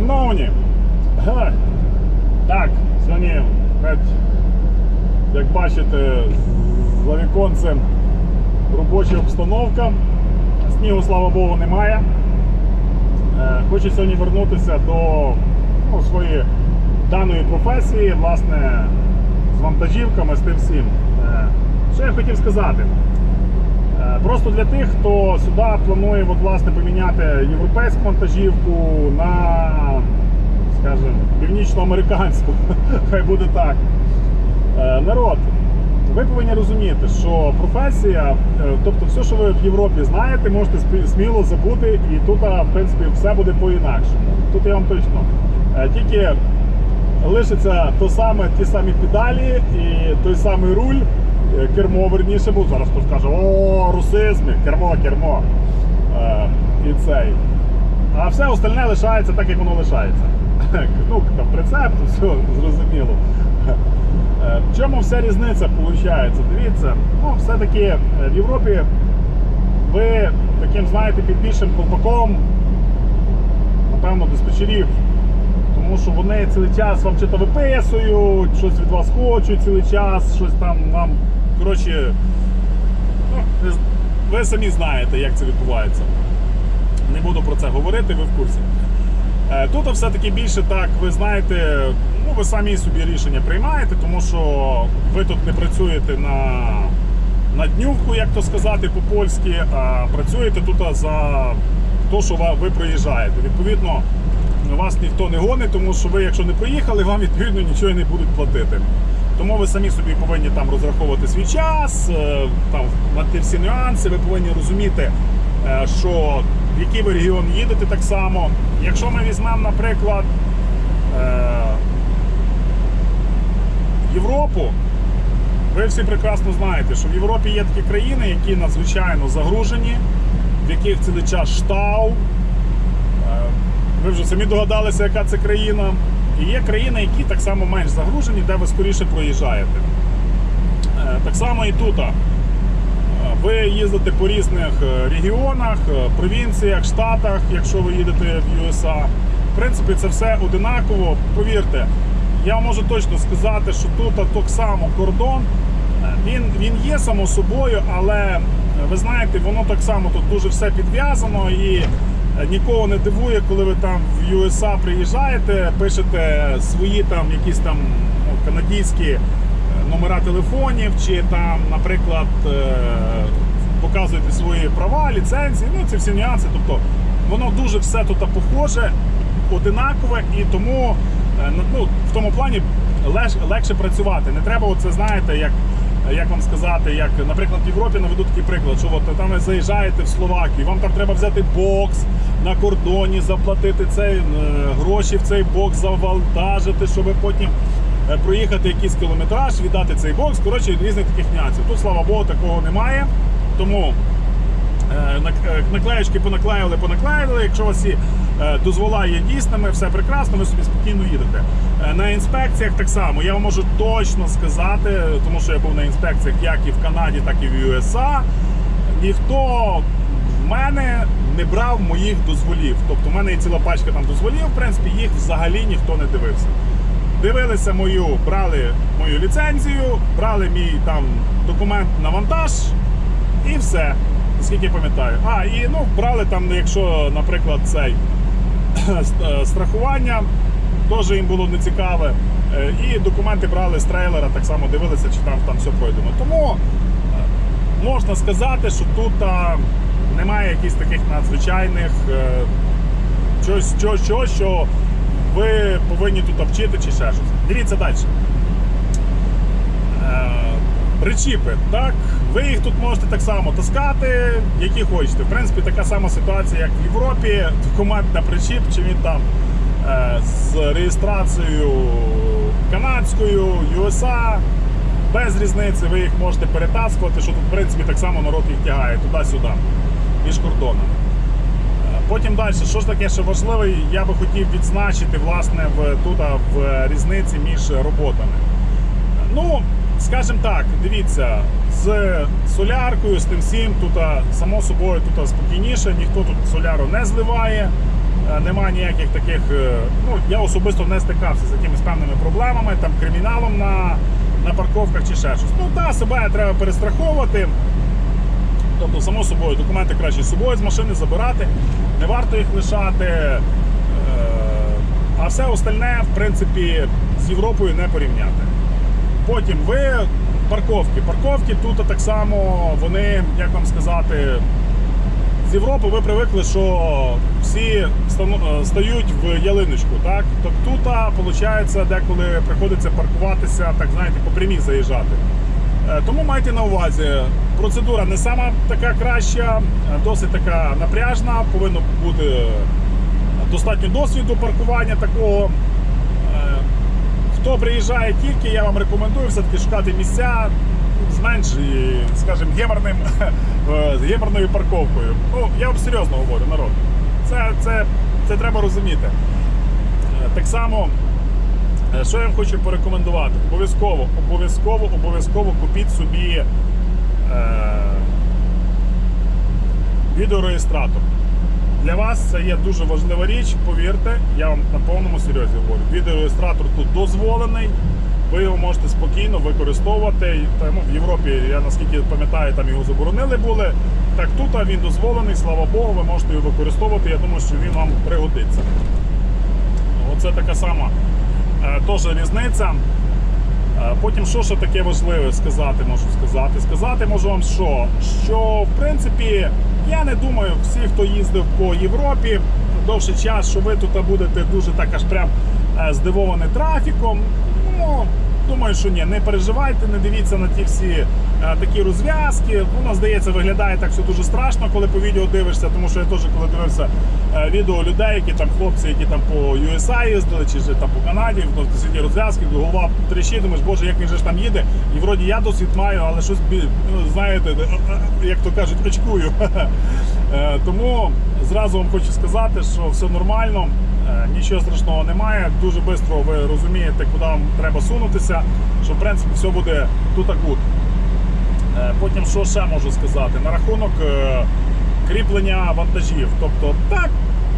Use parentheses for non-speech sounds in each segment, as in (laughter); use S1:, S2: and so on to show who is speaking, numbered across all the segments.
S1: Шановні, так, сьогодні, як бачите, за віконцем робоча обстановка. Снігу, слава Богу, немає. Е, Хочу сьогодні вернутися до ну, своєї даної професії, власне, з вантажівками, з тим всім. Е, Що я хотів сказати? Е, Просто для тих, хто сюди планує от, власне, поміняти європейську вантажівку на, скажімо, північноамериканську, (laughs) хай буде так. Е, Народ, ви повинні розуміти, що професія, е, тобто все, що ви в Європі знаєте, можете сміло забути, і тут, в принципі, все буде по-інакшому. Тут я вам точно. Тільки лишиться то саме, ті самі педалі і той самий руль, кермо верніше, бо зараз хтось скаже, о, русизми, кермо, кермо. Е, І цей. А все остальне лишається так, як воно лишається. (laughs) Ну, там прицеп, то все зрозуміло. Е, В чому вся різниця виходить? Дивіться, ну, все-таки е, в Європі ви таким, знаєте, під більшим колпаком, напевно, диспетчерів. Тому що вони цілий час вам чи то виписують, щось від вас хочуть цілий час, щось там вам. Коротше, ну, ви самі знаєте, як це відбувається. Не буду про це говорити, ви в курсі. Е, Тут все-таки більше так, ви знаєте, ну ви самі собі рішення приймаєте, тому що ви тут не працюєте на, на днювку, як то сказати по-польськи, а працюєте тут за те, що ви проїжджаєте. Відповідно, вас ніхто не гонить, тому що ви, якщо не проїхали, вам відповідно нічого не будуть платити. Тому ви самі собі повинні там розраховувати свій час, е, там на ті всі нюанси, ви повинні розуміти, е, що в який ви регіон їдете так само. Якщо ми візьмемо, наприклад, е, Європу, ви всі прекрасно знаєте, що в Європі є такі країни, які надзвичайно загружені, в яких цілий час штау. Ви вже самі догадалися, яка це країна. І є країни, які так само менш загружені, де ви скоріше проїжджаєте. Е, Так само і тут. Ви їздите по різних е, регіонах, е, провінціях, штатах, якщо ви їдете в USA. В принципі, це все одинаково. Повірте, я можу точно сказати, що тут так само кордон. Він, він є само собою, але ви знаєте, воно так само тут дуже все підв'язано і нікого не дивує, коли ви там в USA приїжджаєте, пишете свої там якісь там ну, е, номера телефонів, чи там, наприклад, е, показуєте свої права, ліцензії, ну ці всі нюанси. Тобто воно дуже все тут похоже, одинакове, і тому е, ну, в тому плані легше працювати. Не треба оце, знаєте, як. Як вам сказати, як, наприклад, в Європі наведу такий приклад, що от там ви заїжджаєте в Словакію, вам там треба взяти бокс на кордоні, заплатити цей е, гроші в цей бокс, завантажити, щоб потім е, проїхати якийсь кілометраж, віддати цей бокс. Коротше, різних таких нюансів. Тут, слава Богу, такого немає. Тому е, е, наклеєчки понаклеїли, понаклеїли. Якщо у вас е, дозвола є дійсними, все прекрасно, ви собі спокійно їдете. Е, На інспекціях так само. Я вам можу точно сказати, тому що я був на інспекціях як і в Канаді, так і в USA. Ніхто в мене не брав моїх дозволів. Тобто в мене є ціла пачка там дозволів, в принципі, їх взагалі ніхто не дивився. Дивилися мою, брали мою ліцензію, брали мій там документ на вантаж і все. Наскільки я пам'ятаю. А, і ну, брали там, якщо, наприклад, цей е, (coughs) страхування, теж їм було нецікаве. Е, І документи брали з трейлера, так само дивилися, чи там, там все пройдено. Тому е, можна сказати, що тут а, немає якихось таких надзвичайних е, чогось, чогось, чогось, що ви повинні тут вчити чи ще щось. Дивіться далі. Е, Причіпи, так, ви їх тут можете так само таскати, які хочете. В принципі, така сама ситуація, як в Європі. Документ на причіп, чи він там е, з реєстрацією канадською, USA, без різниці, ви їх можете перетаскувати, що тут, в принципі, так само народ їх тягає туди-сюди, між кордонами. Е, Потім далі, що ж таке, що важливе, я би хотів відзначити власне в тут в різниці між роботами. Ну, скажімо так, дивіться, з соляркою, з тим всім, тут само собою тут спокійніше, ніхто тут соляру не зливає. Е, Нема ніяких таких. е, Ну, я особисто не стикався з якимись певними проблемами, там криміналом на, на парковках чи ще щось. Ну так, себе треба перестраховувати. Тобто, само собою, документи краще з собою з машини забирати, не варто їх лишати. Е, А все остальне, в принципі, з Європою не порівняти. Потім ви парковки. Парковки тут так само, вони, як вам сказати, з Європи ви привикли, що всі е, стають в ялиночку. Так? Тобто тут, виходить, деколи приходиться паркуватися, так знаєте, по прямій заїжджати. Е, Тому майте на увазі, процедура не сама така краща, е, досить така напряжна, повинно бути достатньо досвіду паркування такого. Е, Хто приїжджає тільки, я вам рекомендую все-таки шукати місця з менш, скажімо, геморним, (laughs) е, з геморною парковкою. Ну, я вам серйозно говорю, народ. Це, це, це треба розуміти. Е, Так само, е, що я вам хочу порекомендувати? Обов'язково, обов'язково, обов'язково купіть собі е, відеореєстратор. Для вас це є дуже важлива річ, повірте, я вам на повному серйозі говорю. Відеореєстратор тут дозволений, ви його можете спокійно використовувати. Тому в Європі, я наскільки пам'ятаю, там його заборонили були. Так тут він дозволений, слава Богу, ви можете його використовувати. Я думаю, що він вам пригодиться. Оце така сама е, теж різниця. Е, Потім, що ще таке важливе сказати, можу сказати. Сказати можу вам що? Що в принципі я не думаю, всі, хто їздив по Європі довший час, що ви тут будете дуже так аж прям е, здивовані трафіком. Ну, думаю, що ні, не переживайте, не дивіться на ті всі е, такі розв'язки. Воно здається, виглядає так все дуже страшно, коли по відео дивишся, тому що я теж коли дивився е, відео людей, які там хлопці, які там по USA їздили, чи там по Канаді, ну, всі розв'язки, голова трещить, думаєш, боже, як він же ж там їде. І вроді я досвід маю, але щось ну, знаєте, е, як то кажуть, очкую. (laughs) Тому зразу вам хочу сказати, що все нормально. Е, Нічого страшного немає. Дуже швидко ви розумієте, куди вам треба сунутися, що в принципі все буде тут гуд. Е, Потім що ще можу сказати? На рахунок е, кріплення вантажів. Тобто, так,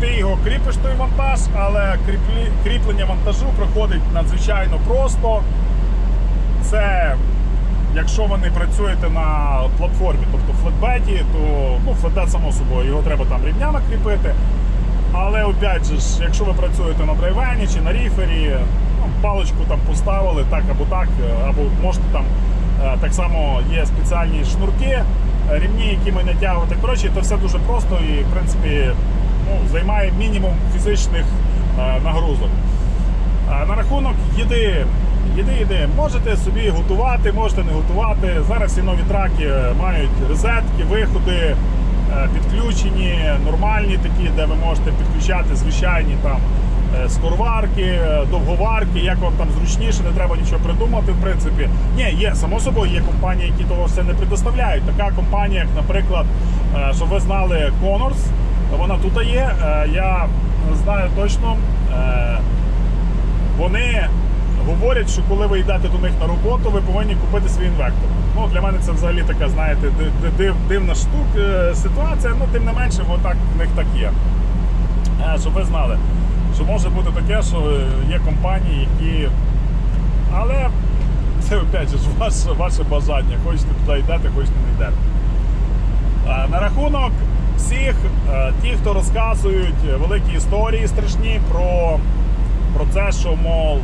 S1: ти його кріпиш той вантаж, але кріплення вантажу проходить надзвичайно просто. Це якщо ви не працюєте на платформі, тобто флетбеті, то ну, флетбет само собою, його треба там рівнями кріпити. Але опять же, якщо ви працюєте на драйвені чи на ріфері, ну, паличку там поставили так або так, е, або можете там е, так само є спеціальні шнурки, е, рівні, які ми натягувати. Коротше, це все дуже просто і в принципі ну, займає мінімум фізичних нагрузок. На рахунок їди. Їди, їди. Можете собі готувати, можете не готувати. Зараз всі нові траки мають розетки, виходи підключені, нормальні такі, де ви можете підключати звичайні там е, скороварки, е, довговарки, як вам там зручніше, не треба нічого придумати. В принципі, ні, є само собою, є компанії, які того все не предоставляють. Така компанія, як, наприклад, е, щоб ви знали, Conors, вона тут є. Е, Я знаю точно. е, вони говорять, що коли ви йдете до них на роботу, ви повинні купити свій інвектор. Ну, для мене це взагалі така, знаєте, ди- ди- див, дивна штука, ситуація, ну тим не менше, бо так в них так є. Е, Щоб ви знали, що може бути таке, що є компанії, які. Але це опять же ваше, ваше бажання. Хочете туди йдете, хочете не йдете. Е, На рахунок всіх, е, ті, хто розказують великі історії страшні про, про це, що, мов,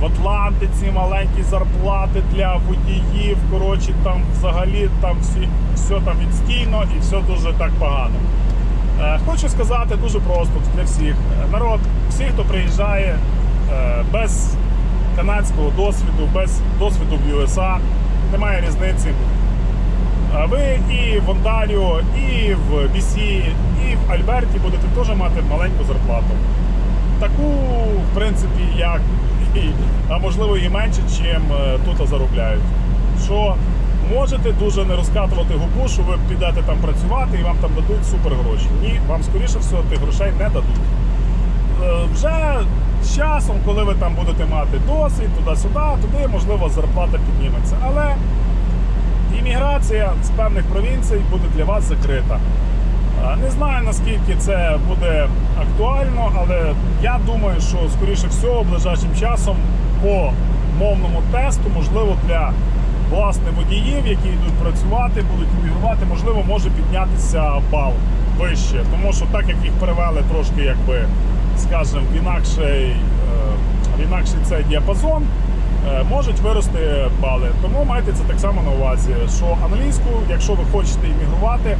S1: в Атлантиці маленькі зарплати для водіїв, коротше, там взагалі там всі, все там відстійно і все дуже так погано. Е, Хочу сказати дуже просто для всіх. Е, Народ, всі, хто приїжджає е, без канадського досвіду, без досвіду в USA, немає різниці. Ви і в Онтаріо, і в BC, і в Альберті будете теж мати маленьку зарплату. Таку, в принципі, як а можливо і менше, чим е, тут заробляють. Що можете дуже не розкатувати губу, що ви підете там працювати і вам там дадуть супер гроші. Ні, вам скоріше всього тих грошей не дадуть. Е, Вже з часом, коли ви там будете мати досвід, туди-сюди, туди можливо зарплата підніметься. Але імміграція з певних провінцій буде для вас закрита. Не знаю наскільки це буде актуально, але я думаю, що скоріше всього ближайшим часом по мовному тесту, можливо, для власне водіїв, які йдуть працювати, будуть іммігрувати, можливо, може піднятися бал вище. Тому що так як їх перевели трошки, якби, скажімо, в інакший, е, в інакший цей діапазон, е, можуть вирости бали. Тому майте це так само на увазі, що англійську, якщо ви хочете іммігрувати,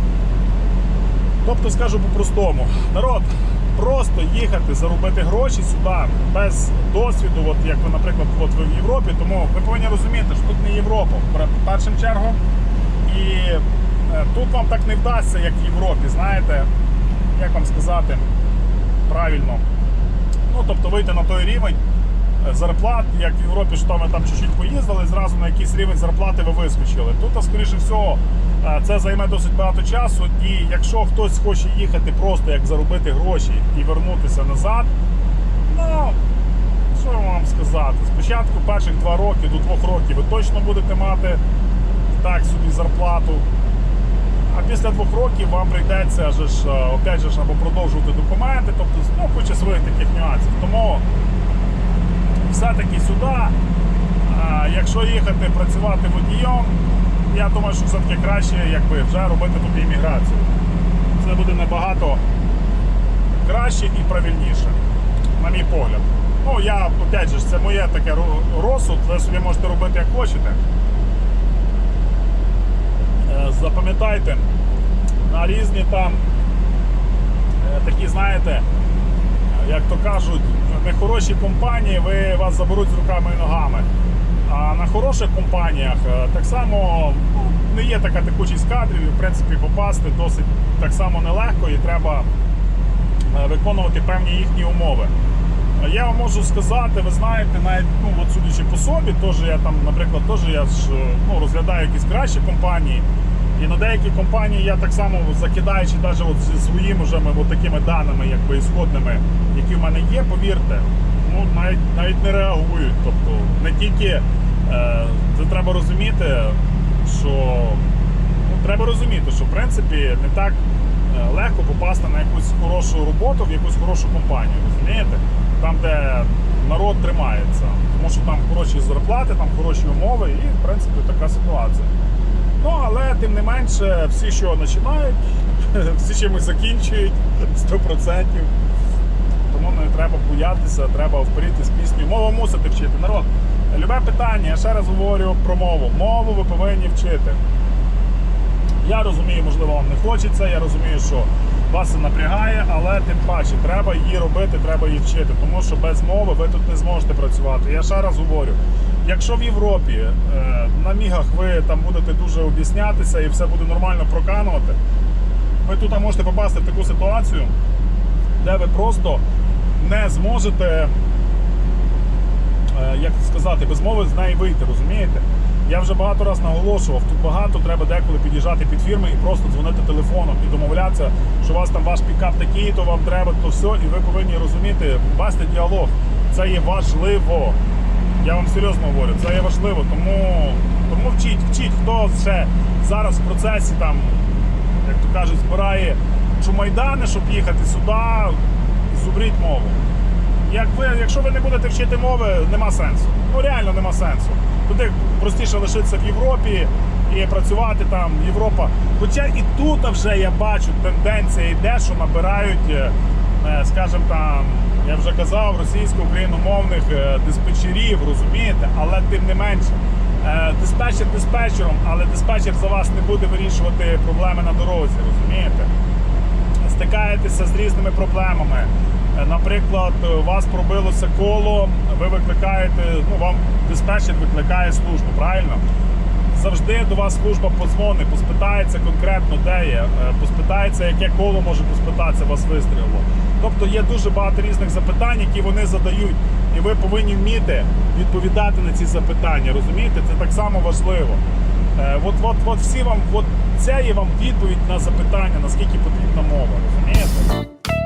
S1: Тобто скажу по-простому, народ, просто їхати, заробити гроші сюди без досвіду, от як ви, наприклад, от ви в Європі, тому ви повинні розуміти, що тут не Європа, в першу чергу. І е, тут вам так не вдасться, як в Європі, знаєте, як вам сказати правильно. Ну, тобто вийти на той рівень зарплат, як в Європі, що ви там чуть-чуть поїздили, зразу на якийсь рівень зарплати ви вискочили. Тут, скоріше всього, це займе досить багато часу. І якщо хтось хоче їхати просто як заробити гроші і вернутися назад, ну що вам сказати? Спочатку перших два роки до двох років ви точно будете мати так собі зарплату. А після двох років вам прийдеться ж, опять же або продовжувати документи, тобто ну, куча своїх таких нюансів. Тому все-таки сюди, якщо їхати працювати водієм, я думаю, що все-таки краще якби, вже робити тут імміграцію. Це буде набагато краще і правильніше, на мій погляд. Ну, я, опять же, це моє таке розсуд, ви собі можете робити як хочете. Е, Запам'ятайте, на різні там е, такі, знаєте, як то кажуть, нехороші компанії, ви вас заберуть з руками і ногами. А на хороших компаніях е, так само ну, не є така текучість кадрів, і в принципі попасти досить так само нелегко і треба е, виконувати певні їхні умови. Я вам можу сказати, ви знаєте, навіть ну, от судячи по собі, теж я там, наприклад, теж я ж е, ну, розглядаю якісь кращі компанії. І на деякі компанії я так само закидаючи навіть зі своїми вже от такими даними, якби ісходними, які в мене є, повірте, ну навіть навіть не реагують. Тобто не тільки е, це треба розуміти, що ну, треба розуміти, що в принципі не так е, легко попасти на якусь хорошу роботу в якусь хорошу компанію. Розумієте? Там, де народ тримається, тому що там хороші зарплати, там хороші умови, і в принципі така ситуація. Ну, але тим не менше, всі, що починають, (laughs) всі чимось закінчують (laughs) 100%. Тому не треба боятися, треба вперед із пісню. Мову мусите вчити. Народ, любе питання, я ще раз говорю про мову. Мову ви повинні вчити. Я розумію, можливо, вам не хочеться, я розумію, що вас це напрягає, але тим паче треба її робити, треба її вчити, тому що без мови ви тут не зможете працювати. Я ще раз говорю, якщо в Європі е, на мігах ви там будете дуже об'яснятися і все буде нормально проканувати, ви тут можете попасти в таку ситуацію, де ви просто не зможете, е, як сказати, без мови з неї вийти, розумієте? Я вже багато разів наголошував, тут багато треба деколи під'їжджати під фірми і просто дзвонити телефоном і домовлятися, що у вас там ваш пікап такий, то вам треба, то все, і ви повинні розуміти, вести діалог. Це є важливо. Я вам серйозно говорю, це є важливо, тому, тому вчіть, вчіть, хто ще зараз в процесі там, як то кажуть, збирає чумайдани, щоб їхати сюди, зубріть мову. Як ви, якщо ви не будете вчити мови, нема сенсу. Ну реально нема сенсу. Туди простіше лишитися в Європі і працювати там, Європа. Хоча і тут вже я бачу, тенденція йде, що набирають, е, скажімо там, я вже казав, російсько-україномовних е, диспетчерів, розумієте, але тим не менше. е, Диспетчер диспетчером, але диспетчер за вас не буде вирішувати проблеми на дорозі, розумієте? стикаєтеся з різними проблемами. Е, Наприклад, у вас пробилося коло, ви викликаєте, ну вам диспетчер викликає службу, правильно? Завжди до вас служба подзвонить, поспитається конкретно, де є, поспитається, яке коло може поспитатися, вас вистрілило. Тобто є дуже багато різних запитань, які вони задають, і ви повинні вміти відповідати на ці запитання. Розумієте, це так само важливо. Е, От, от, от всі вам, от це є вам відповідь на запитання, наскільки потрібна мова. Розумієте?